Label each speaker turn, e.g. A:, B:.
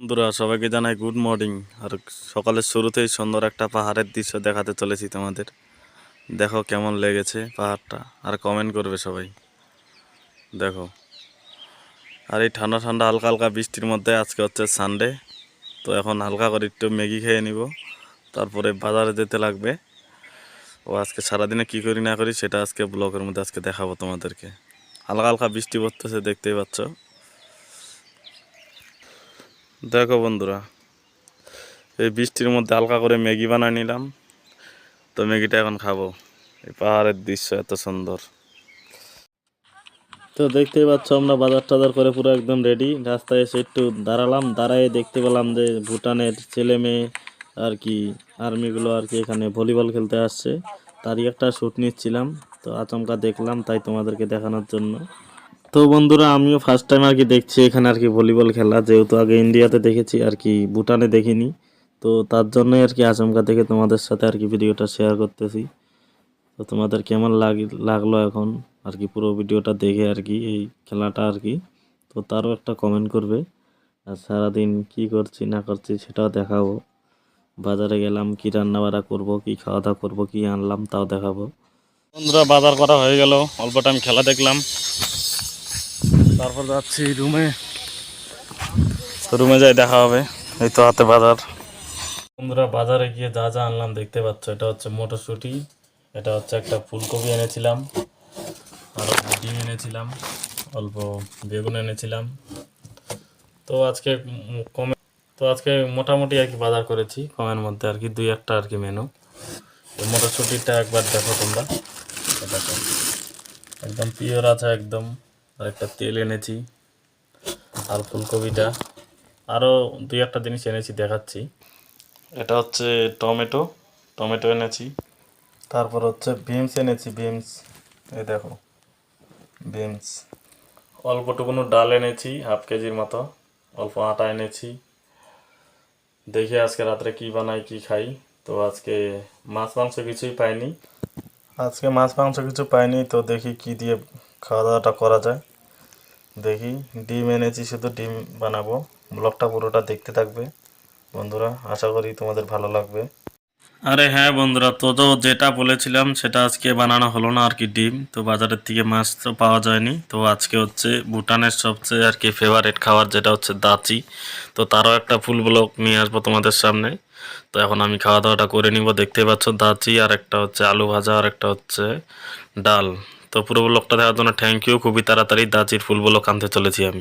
A: বন্ধুরা, সবাইকে জানাই গুড মর্নিং আর সকালের শুরুতেই সুন্দর একটা পাহাড়ের দৃশ্য দেখাতে চলেছি তোমাদের। দেখো কেমন লেগেছে পাহাড়টা, আর কমেন্ট করবে সবাই। দেখো। আর এই ঠান্ডা ঠান্ডা হালকা হালকা বৃষ্টির মধ্যে আজকে হচ্ছে সানডে তো এখন হালকা করে একটু ম্যাগি খেয়ে নিব, তারপরে বাজারে যেতে লাগবে। ও আজকে সারাদিনে কি করি না করি সেটা আজকে ব্লগের মধ্যে আজকে দেখাবো তোমাদেরকে। হালকা হালকা বৃষ্টি পড়তেছে, দেখতেই পাচ্ছ। দেখো বন্ধুরা, এই বৃষ্টির মধ্যে হালকা করে ম্যাগি বানিয়ে নিলাম। তো ম্যাগিটা এখন খাব। এই পাহাড়ের দৃশ্য এত সুন্দর। তো দেখতেই পাচ্ছ আমরা বাজার টাজার করে পুরো একদম রেডি রাস্তায় এসে একটু দাঁড়ালাম, দাঁড়ায় দেখতে পেলাম যে ভুটানের ছেলে মেয়ে আর কি আর্মিগুলো আর কি এখানে ভলিবল খেলতে আসছে। তারই একটা শ্যুট নিচ্ছিলাম। তো আচমকা দেখলাম তাই তোমাদেরকে দেখানোর জন্য। তো বন্ধুরা, আমিও ফার্স্ট টাইম আর কি দেখছি এখানে আর কি ভলিবল খেলা। যেহেতু আগে ইন্ডিয়াতে দেখেছি, আর কি ভুটানে দেখিনি। তো তার জন্যই আর কি আচমকা দেখে তোমাদের সাথে আর কি ভিডিওটা শেয়ার করতেছি। তো তোমাদের কেমন লাগ, লাগল এখন? আর কি পুরো ভিডিওটা দেখে আর কি এই খেলাটা আর কি। তো তারও একটা কমেন্ট করবে, আর সারাদিন কি করছি, না করছি সেটাও দেখাবো। বাজারে গেলাম, কি রান্না বাড়া করব, কি খাওয়া দাওয়া করব, কি আনলাম, তাও দেখাবো। বন্ধুরা, বাজার করা হয়ে গেল। অল্প টাইম খেলা দেখলাম। তারপর যাচ্ছি রুমে। তো রুমে যাই, দেখা হবে। এই তো হাতে বাজার। বন্ধুরা, বাজারে গিয়ে যা যা আনলাম দেখতে পাচ্ছ, এটা হচ্ছে মটরশুঁটি, এটা হচ্ছে একটা ফুলকপি এনেছিলাম, আর ডিম এনেছিলাম, অল্প বেগুন এনেছিলাম। তো আজকে কমে তো আজকে মোটামুটি আর কি বাজার করেছি, কমের মধ্যে আর কি দুই একটা আর কি মেনু মটরশুঁটিটা একবার দেখো তোমরা। একদম পিওর আছে একদম। আর একটা তেল এনেছি আর ফুলকপিটা। আরও দুই একটা জিনিস এনেছি দেখাচ্ছি। এটা হচ্ছে টমেটো টমেটো এনেছি। তারপর হচ্ছে বিনস এনেছি বিনস। এই দেখো বিনস। অল্পটুকুনো ডাল এনেছি হাফ কেজির মতো। অল্প আটা এনেছি। দেখি আজকে রাত্রে কি বানাই কি খাই। তো আজকে মাছ মাংস কিছুই পাইনি। আজকে মাছ মাংস কিছু পাইনি তো দেখি কি দিয়ে খাওয়া দাওয়াটা করা যায়। দেখি, ডিম এনেছি, শুধু ডিম বানাবো। ব্লগটা পুরোটা দেখতে থাকবে। বন্ধুরা, আশা করি তোমাদের ভালো লাগবে। আরে হ্যাঁ বন্ধুরা, তো তো যেটা বলেছিলাম, সেটা আজকে বানানো হলো না আর কি ডিম। তো বাজারের থেকে মাছ তো পাওয়া যায়নি। তো আজকে হচ্ছে ভুটানের সবচেয়ে আর কি ফেভারিট খাবার যেটা হচ্ছে দাচি। তো তারও একটা ফুল ব্লগ নিয়ে আসব তোমাদের সামনে। তো এখন আমি খাওয়া দাওয়াটা করে নিব। দেখতে পাচ্ছ দাচি আর একটা হচ্ছে আলু ভাজা আর একটা হচ্ছে ডাল। তো পুরো ব্লগটা দেওয়ার জন্য থ্যাংক ইউ খুবই তাড়াতাড়ি দাঁচির ফুল ব্লগ আনতে চলেছি আমি।